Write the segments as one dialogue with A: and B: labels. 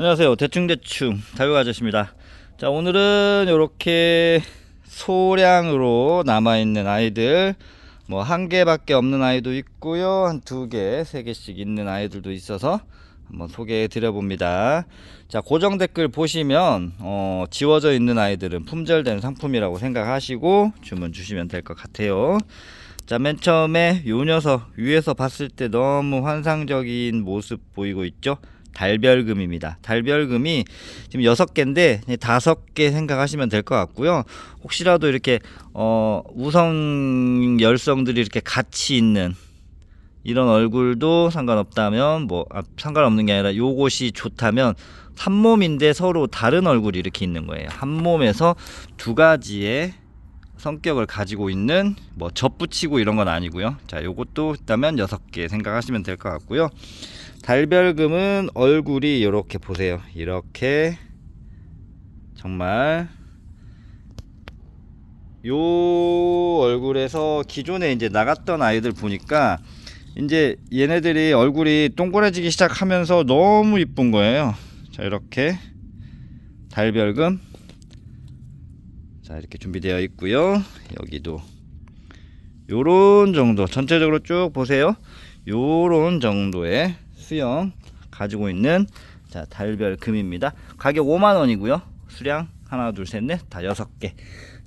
A: 안녕하세요. 대충대충 다육 아저씨입니다. 자, 오늘은 이렇게 소량으로 남아있는 아이들, 뭐 한 개밖에 없는 아이도 있고요. 한 두 개, 세 개씩 있는 아이들도 있어서 한번 소개해 드려 봅니다. 자, 고정 댓글 보시면, 어, 지워져 있는 아이들은 품절된 상품이라고 생각하시고 주문 주시면 될 것 같아요. 자, 맨 처음에 요 녀석 위에서 봤을 때 너무 환상적인 모습 보이고 있죠? 달별금입니다. 달별금이 지금 여섯 개인데 다섯 개 생각하시면 될 것 같고요. 혹시라도 이렇게 어 우성 열성들이 이렇게 같이 있는 이런 얼굴도 상관없다면 뭐 아, 상관없는 게 아니라 요것이 좋다면 한 몸인데 서로 다른 얼굴이 이렇게 있는 거예요. 한 몸에서 두 가지의 성격을 가지고 있는 뭐 접붙이고 이런 건 아니고요. 자, 요것도 있다면 여섯 개 생각하시면 될 것 같고요. 달별금은 얼굴이 이렇게 보세요. 이렇게 정말 요 얼굴에서 기존에 이제 나갔던 아이들 보니까 이제 얘네들이 얼굴이 동그래지기 시작하면서 너무 이쁜 거예요. 자, 이렇게 달별금 자 이렇게 준비되어 있고요. 여기도 요런 정도 전체적으로 쭉 보세요. 요런 정도의 수영 가지고 있는 자 달별 금입니다. 가격 5만원이고요. 수량 하나 둘 셋 넷 다 여섯 개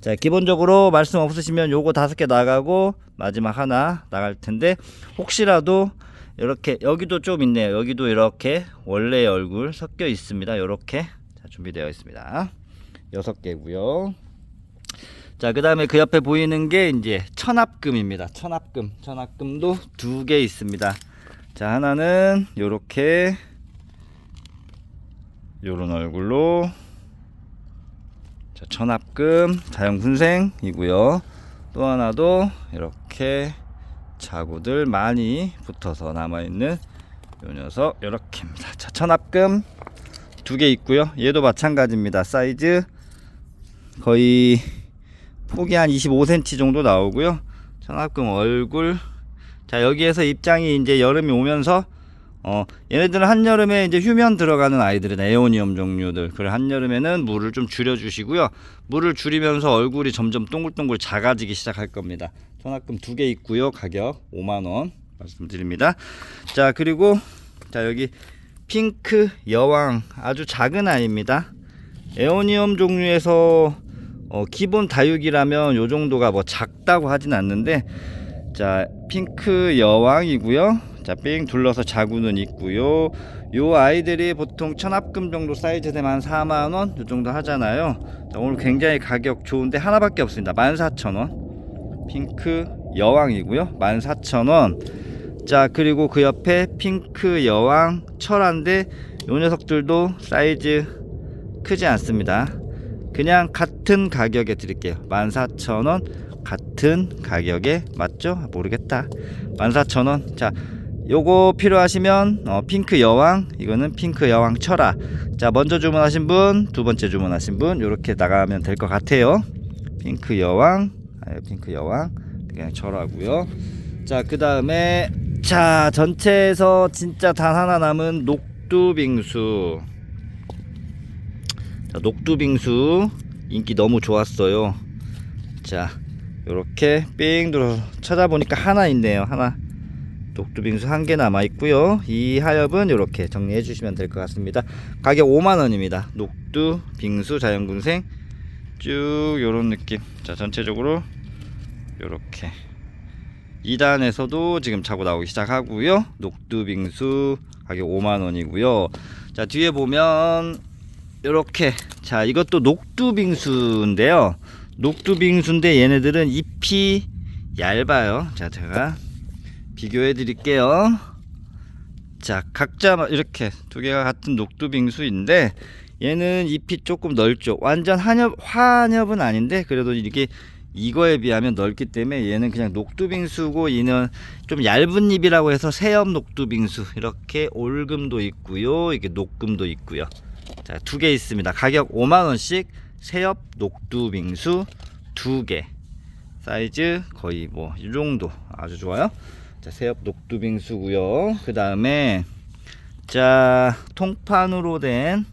A: 자 기본적으로 말씀 없으시면 요거 다섯 개 나가고 마지막 하나 나갈 텐데 혹시라도 이렇게 여기도 좀 있네요. 여기도 이렇게 원래의 얼굴 섞여 있습니다. 요렇게 자 준비되어 있습니다. 여섯 개고요 자, 그 다음에 그 옆에 보이는 게 이제 천합금입니다. 천합금. 천합금도 두 개 있습니다. 자, 하나는 요렇게 요런 얼굴로 자, 천합금 자연군생이고요. 또 하나도 이렇게 자구들 많이 붙어서 남아있는 요 녀석 요렇게입니다. 자, 천합금 두 개 있고요. 얘도 마찬가지입니다. 사이즈 거의 폭이 한 25cm 정도 나오고요. 천합금 얼굴. 자, 여기에서 입장이 이제 여름이 오면서 어, 얘네들은 한여름에 이제 휴면 들어가는 아이들은 에오니엄 종류들. 그래 한여름에는 물을 좀 줄여 주시고요. 물을 줄이면서 얼굴이 점점 동글동글 작아지기 시작할 겁니다. 천합금 두 개 있고요. 가격 5만 원 말씀드립니다. 자, 그리고 자, 여기 핑크 여왕 아주 작은 아이입니다. 에오니엄 종류에서 어, 기본 다육이라면 요 정도가 뭐 작다고 하진 않는데 자 핑크 여왕이고요. 자삥 둘러서 자구는 있고요. 요 아이들이 보통 천합금 정도 사이즈 되면 한 4만원 요 정도 하잖아요. 자, 오늘 굉장히 가격 좋은데 하나밖에 없습니다. 14,000원. 핑크 여왕이고요. 14,000원. 자 그리고 그 옆에 핑크 여왕 철한데 요 녀석들도 사이즈 크지 않습니다 그냥 같은 가격에 드릴게요. 14,000원 같은 가격에 맞죠? 모르겠다. 14,000원. 자 요거 필요하시면 어, 핑크 여왕 이거는 핑크 여왕 철아. 자 먼저 주문하신 분 두 번째 주문하신 분 요렇게 나가면 될 것 같아요. 핑크 여왕 아, 핑크 여왕. 그냥 철하고요. 자그 다음에 자 전체에서 진짜 단 하나 남은 녹두빙수 자, 녹두빙수 인기 너무 좋았어요. 자, 요렇게 삥 들어 찾아보니까 하나 있네요. 하나. 녹두빙수 한 개 남아 있고요. 이 하엽은 이렇게 정리해 주시면 될 것 같습니다. 가격 5만 원입니다. 녹두 빙수 자연군생 쭉 요런 느낌. 자, 전체적으로 요렇게 2단에서도 지금 자고 나오기 시작하고요. 녹두 빙수 가격 5만 원이고요. 자, 뒤에 보면 이렇게. 자 이것도 녹두빙수인데요. 녹두빙수인데 얘네들은 잎이 얇아요. 자 제가 비교해 드릴게요. 자 각자 이렇게 두 개가 같은 녹두빙수인데 얘는 잎이 조금 넓죠. 완전 한엽 화엽은 아닌데 그래도 이게 이거에 비하면 넓기 때문에 얘는 그냥 녹두빙수고 얘는 좀 얇은 잎이라고 해서 새엽 녹두빙수. 이렇게 올금도 있고요. 이게 녹금도 있고요 자, 두 개 있습니다. 가격 5만원씩 새엽 녹두빙수 두 개. 사이즈 거의 뭐, 이 정도. 아주 좋아요. 자, 새엽 녹두빙수고요 그 다음에, 자, 통판으로 된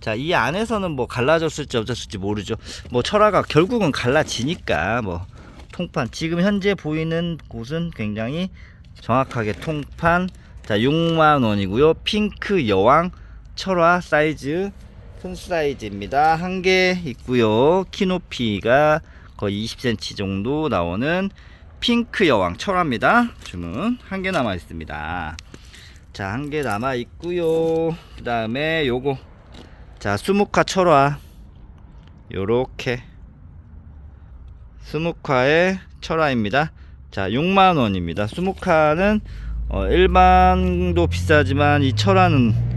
A: 자, 이 안에서는 뭐 갈라졌을지 어쩔지 모르죠. 뭐 철화가 결국은 갈라지니까 뭐 통판 지금 현재 보이는 곳은 굉장히 정확하게 통판 자 6만 원이고요. 핑크 여왕 철화 사이즈 큰 사이즈입니다. 한 개 있고요. 키 높이가 거의 20cm 정도 나오는 핑크 여왕 철화입니다. 주문 한 개 남아 있습니다. 자, 한 개 남아 있고요. 그 다음에 요거. 자, 수묵화 철화. 요렇게. 수묵화의 철화입니다. 자, 6만 원입니다. 수묵화는 어, 일반도 비싸지만 이 철화는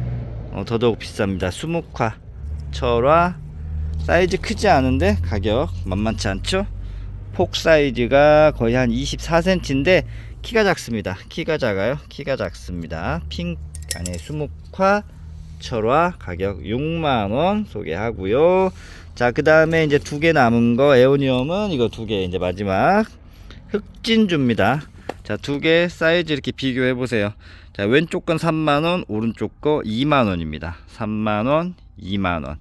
A: 어, 더더욱 비쌉니다. 수묵화 철화. 사이즈 크지 않은데 가격 만만치 않죠? 폭 사이즈가 거의 한 24cm인데 키가 작습니다. 키가 작아요. 키가 작습니다. 핑 아니 수묵화 철화 가격 6만 원 소개하고요. 자, 그 다음에 이제 두 개 남은 거 에오니엄은 이거 두 개 이제 마지막 흑진주입니다. 자, 두 개 사이즈 이렇게 비교해 보세요. 자, 왼쪽 건 3만원, 오른쪽 거 2만원입니다. 3만원, 2만원.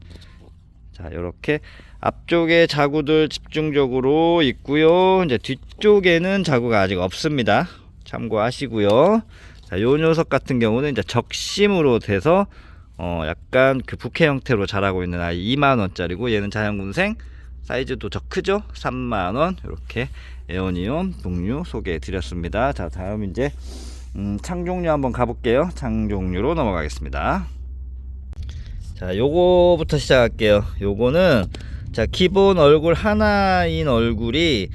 A: 자, 요렇게 앞쪽에 자구들 집중적으로 있고요. 이제 뒤쪽에는 자구가 아직 없습니다. 참고하시고요. 자, 요 녀석 같은 경우는 이제 적심으로 돼서 어, 약간 그 부캐 형태로 자라고 있는 아이 2만 원짜리고 얘는 자연군생 사이즈도 더 크죠? 3만 원 이렇게 에어니온 북류 소개해 드렸습니다. 자, 다음 이제 음, 창종류 한번 가볼게요. 창종류로 넘어가겠습니다. 자, 요거부터 시작할게요. 요거는 자, 기본 얼굴 하나인 얼굴이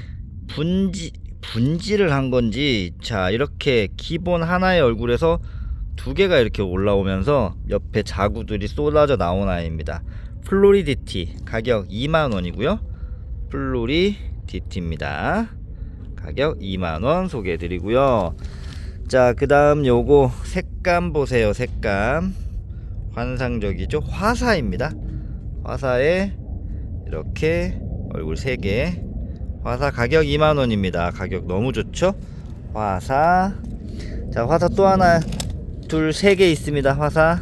A: 분지 분지를 한 건지 자, 이렇게 기본 하나의 얼굴에서 두 개가 이렇게 올라오면서 옆에 자구들이 쏟아져 나온 아이입니다. 플로리디티 가격 2만 원이고요. 플로리디티입니다. 가격 2만 원 소개해 드리고요. 자, 그 다음 요거 색감 보세요. 색감. 환상적이죠. 화사입니다. 화사에 이렇게 얼굴 3개. 화사 가격 2만 원입니다. 가격 너무 좋죠? 화사. 자, 화사 또 하나 둘, 세 개 있습니다. 화사.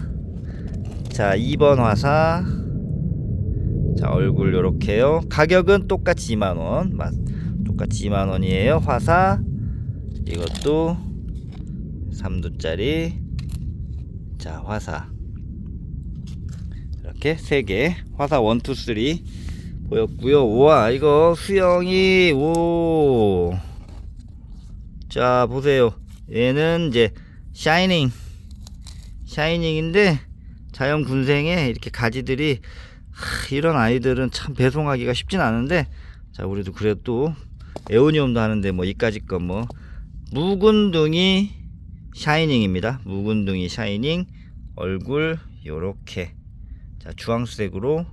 A: 자, 2번 화사. 자, 얼굴 요렇게요. 가격은 똑같이 2만 원. 맞. 똑같이 2만 원이에요. 화사. 이것도 3두짜리. 자, 화사. 이렇게 세 개. 화사 1 2 3 보였고요. 우와, 이거 수영이 오. 자, 보세요. 얘는 이제 샤이닝 샤이닝인데 자연 군생에 이렇게 가지들이 하, 이런 아이들은 참 배송하기가 쉽진 않은데 자 우리도 그래도 에오니움도 하는데 뭐 이까짓 건뭐 묵은둥이 샤이닝입니다. 묵은둥이 샤이닝 얼굴 요렇게. 자 주황색으로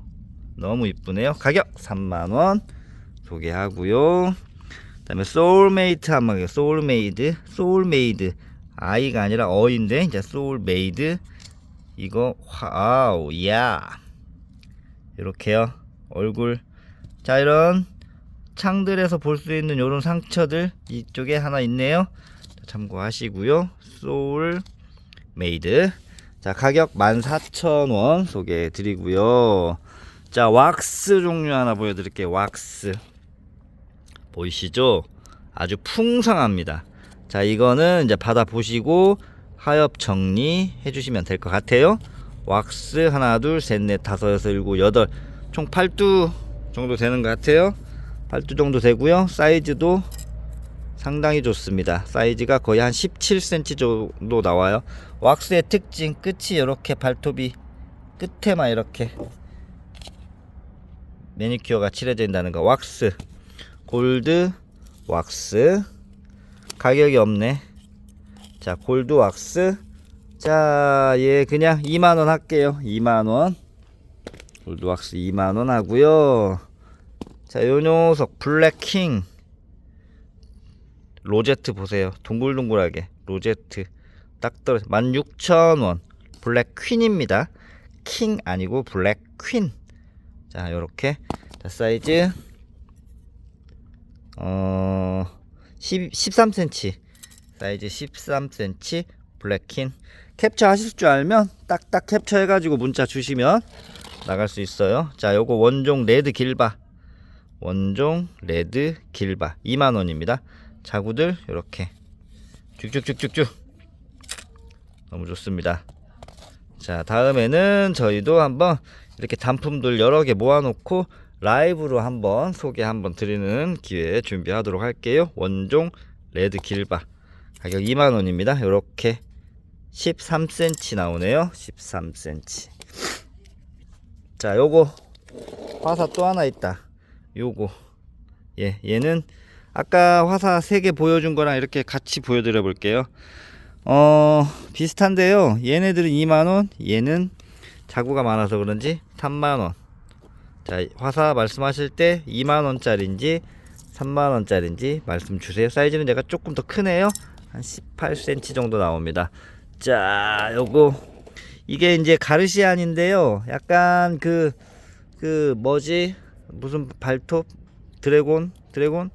A: 너무 이쁘네요. 가격 3만원 소개하고요. 그 다음에 소울메이트 한번 소울메이드 소울메이드. 아이가 아니라 어인데 이제 소울메이드. 이거 와우 야. 이렇게요. 얼굴. 자 이런 창들에서 볼 수 있는 이런 상처들 이쪽에 하나 있네요. 자, 참고하시고요. 소울 메이드. 자 가격 14,000원 소개해 드리고요. 자 왁스 종류 하나 보여 드릴게요. 왁스. 보이시죠? 아주 풍성합니다. 자 이거는 이제 받아 보시고 하엽 정리해 주시면 될 것 같아요. 왁스 하나 둘 셋 넷 다섯 여섯 일곱 여덟. 총 8두 정도 되는 것 같아요. 8두 정도 되고요. 사이즈도 상당히 좋습니다. 사이즈가 거의 한 17cm 정도 나와요. 왁스의 특징 끝이 이렇게 발톱이 끝에만 이렇게 매니큐어가 칠해진다는 거. 왁스. 골드 왁스. 가격이 없네. 자 골드 왁스. 자얘 그냥 2만원 할게요. 2만원. 골드 왁스 2만원 하고요. 자요 녀석 블랙킹 로제트 보세요. 동글동글하게. 로제트. 딱 떨어져. 16,000원. 블랙 퀸입니다. 킹 아니고 블랙 퀸. 자 요렇게. 자 사이즈. 어 10, 13cm 사이즈 13cm 블랙킨 캡처 하실 줄 알면 딱딱 캡처 해 가지고 문자 주시면 나갈 수 있어요. 자, 요거 원종 레드 길바. 원종 레드 길바. 2만 원입니다. 자구들 이렇게 쭉쭉쭉쭉쭉 너무 좋습니다. 자, 다음에는 저희도 한번 이렇게 단품들 여러 개 모아놓고 라이브로 한번 소개 한번 드리는 기회 준비하도록 할게요. 원종 레드 길바 가격 2만원입니다. 이렇게 13cm 나오네요. 13cm. 자, 요거 화사 또 하나 있다. 요거 예, 얘는 아까 화사 3개 보여준 거랑 이렇게 같이 보여드려 볼게요. 어, 비슷한데요. 얘네들은 2만원, 얘는 자구가 많아서 그런지 3만원. 자, 화사 말씀하실 때 2만원짜리인지 3만원짜리인지 말씀 주세요. 사이즈는 제가 조금 더 크네요. 한 18cm 정도 나옵니다. 자, 요거 이게 이제 가르시안인데요. 약간 그, 그 뭐지? 무슨 발톱? 드래곤? 드래곤?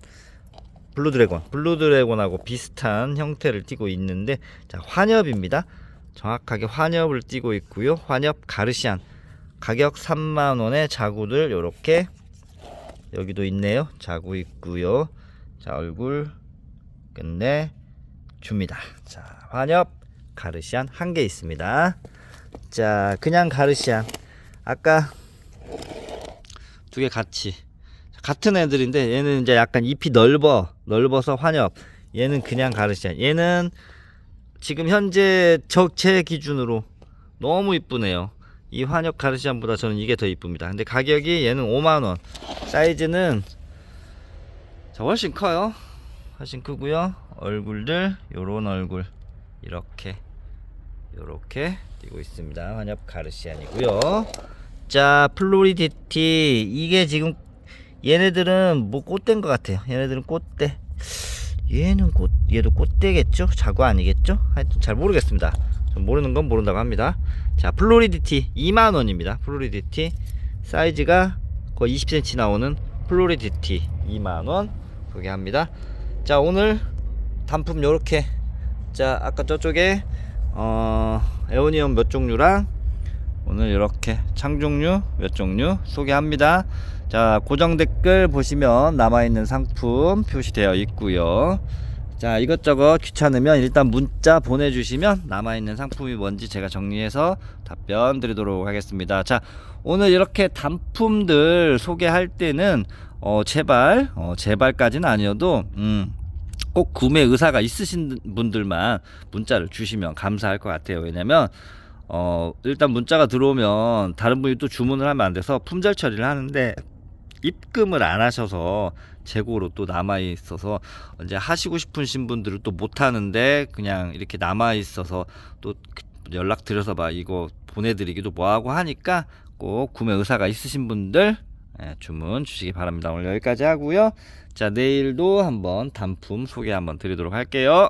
A: 블루 드래곤. 블루 드래곤하고 비슷한 형태를 띠고 있는데, 자, 환엽입니다. 정확하게 환엽을 띠고 있고요. 환엽 가르시안. 가격 3만원에 자구들 요렇게 여기도 있네요. 자구 있고요. 자, 얼굴 끝내 줍니다. 자, 환엽 가르시안 한 개 있습니다. 자, 그냥 가르시안. 아까 두 개 같이 같은 애들인데 얘는 이제 약간 잎이 넓어 넓어서 환엽. 얘는 그냥 가르시안. 얘는 지금 현재 적체 기준으로 너무 이쁘네요. 이 환엽 가르시안보다 저는 이게 더 이쁩니다. 근데 가격이 얘는 5만 원. 사이즈는 자, 훨씬 커요. 훨씬 크고요. 얼굴들 요런 얼굴 이렇게 요렇게 띄고 있습니다. 환엽 가르시안이고요. 자, 플로리디티 이게 지금 얘네들은 뭐 꽃대인 것 같아요. 얘네들은 꽃대. 얘는 꽃, 얘도 꽃대겠죠? 자구 아니겠죠? 하여튼 잘 모르겠습니다. 좀 모르는 건 모른다고 합니다. 자, 플로리디티 2만 원입니다. 플로리디티 사이즈가 거의 20cm 나오는 플로리디티 2만 원 소개합니다. 자, 오늘 단품 요렇게 자, 아까 저쪽에 어, 에오니엄 몇 종류랑 오늘 이렇게 창종류 몇 종류 소개합니다. 자, 고정 댓글 보시면 남아있는 상품 표시되어 있고요. 자, 이것저것 귀찮으면 일단 문자 보내주시면 남아있는 상품이 뭔지 제가 정리해서 답변 드리도록 하겠습니다. 자, 오늘 이렇게 단품들 소개할 때는 어, 제발, 어, 제발까지는 아니어도, 음, 꼭 구매 의사가 있으신 분들만 문자를 주시면 감사할 것 같아요. 왜냐면 어 일단 문자가 들어오면 다른 분이 또 주문을 하면 안 돼서 품절 처리를 하는데 입금을 안 하셔서 재고로 또 남아 있어서 이제 하시고 싶으신 분들은 또 못 하는데 그냥 이렇게 남아 있어서 또 연락 드려서 막 이거 보내드리기도 뭐하고 하니까 꼭 구매 의사가 있으신 분들 예, 주문 주시기 바랍니다. 오늘 여기까지 하고요. 자, 내일도 한번 단품 소개 한번 드리도록 할게요.